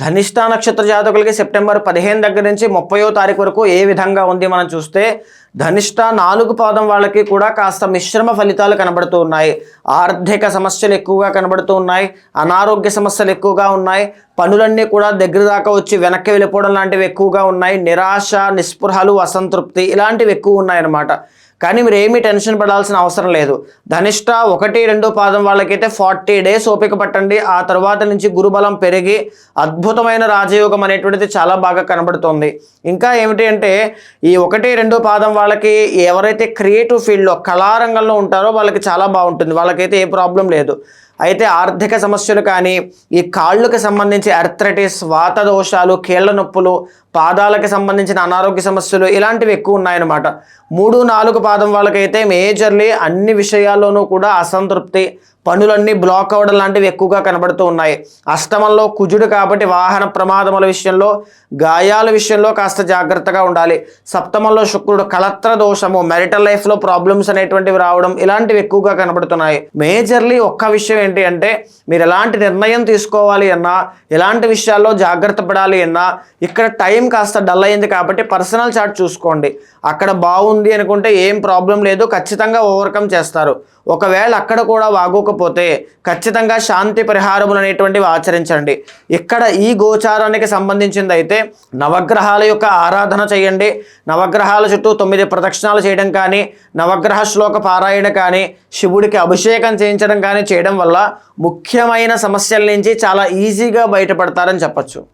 ధనిష్ట నక్షత్ర జాతకులకి సెప్టెంబర్ పదిహేను దగ్గర నుంచి ముప్పయో తారీఖు వరకు ఏ విధంగా ఉంది మనం చూస్తే ధనిష్ట నాలుగు పాదం వాళ్ళకి కూడా కాస్త మిశ్రమ ఫలితాలు కనబడుతూ ఉన్నాయి. ఆర్థిక సమస్యలు ఎక్కువగా కనబడుతూ ఉన్నాయి. అనారోగ్య సమస్యలు ఎక్కువగా ఉన్నాయి. పనులన్నీ కూడా దగ్గర దాకా వచ్చి వెనక్కి వెళ్ళిపోవడం లాంటివి ఎక్కువగా ఉన్నాయి. నిరాశ నిస్పృహలు అసంతృప్తి ఇలాంటివి ఎక్కువ ఉన్నాయన్నమాట. కానీ మీరు ఏమీ టెన్షన్ పడాల్సిన అవసరం లేదు. ధనిష్ట ఒకటి రెండు పాదం వాళ్ళకైతే ఫార్టీ డేస్ ఓపిక పట్టండి. ఆ తర్వాత నుంచి గురుబలం పెరిగి అద్భుతమైన రాజయోగం అనేటువంటిది చాలా బాగా కనబడుతోంది. ఇంకా ఏమిటి అంటే ఈ ఒకటి రెండు పాదం వాళ్ళకి ఎవరైతే క్రియేటివ్ ఫీల్డ్లో కళారంగంలో ఉంటారో వాళ్ళకి చాలా బాగుంటుంది. వాళ్ళకైతే ఏ ప్రాబ్లం లేదు. అయితే ఆర్థిక సమస్యలు కానీ ఈ కాళ్ళకు సంబంధించి అర్థరైటిస్ వాత దోషాలు కీళ్ళ నొప్పులు పాదాలకు సంబంధించిన అనారోగ్య సమస్యలు ఇలాంటివి ఎక్కువ ఉన్నాయన్నమాట. మూడు నాలుగు పాదం వాళ్ళకైతే మేజర్లీ అన్ని విషయాల్లోనూ కూడా అసంతృప్తి పనులన్నీ బ్లాక్ అవ్వడం లాంటివి ఎక్కువగా కనబడుతూ ఉన్నాయి. అష్టమంలో కుజుడు కాబట్టి వాహన ప్రమాదముల విషయంలో గాయాల విషయంలో కాస్త జాగ్రత్తగా ఉండాలి. సప్తమంలో శుక్రుడు కలత్ర దోషము మెరిటల్ లైఫ్లో ప్రాబ్లమ్స్ అనేటువంటివి రావడం ఇలాంటివి ఎక్కువగా కనబడుతున్నాయి. మేజర్లీ ఒక్క విషయం ఏంటి అంటే మీరు ఎలాంటి నిర్ణయం తీసుకోవాలి అన్నా ఎలాంటి విషయాల్లో జాగ్రత్త పడాలి అన్నా ఇక్కడ టైం కాస్త డల్ అయింది కాబట్టి పర్సనల్ చార్ట్ చూసుకోండి. అక్కడ బాగుంది అనుకుంటే ఏం ప్రాబ్లం లేదు ఖచ్చితంగా ఓవర్కమ్ చేస్తారు. ఒకవేళ అక్కడ కూడా చేసుకోకపోతే ఖచ్చితంగా శాంతి పరిహారములు అనేటువంటివి ఆచరించండి. ఇక్కడ ఈ గోచారానికి సంబంధించింది అయితే నవగ్రహాల యొక్క ఆరాధన చేయండి. నవగ్రహాల చుట్టూ తొమ్మిది ప్రదక్షిణాలు చేయడం కానీ నవగ్రహ శ్లోక పారాయణ కానీ శివుడికి అభిషేకం చేయించడం కానీ చేయడం వల్ల ముఖ్యమైన సమస్యల నుంచి చాలా ఈజీగా బయటపడతారని చెప్పచ్చు.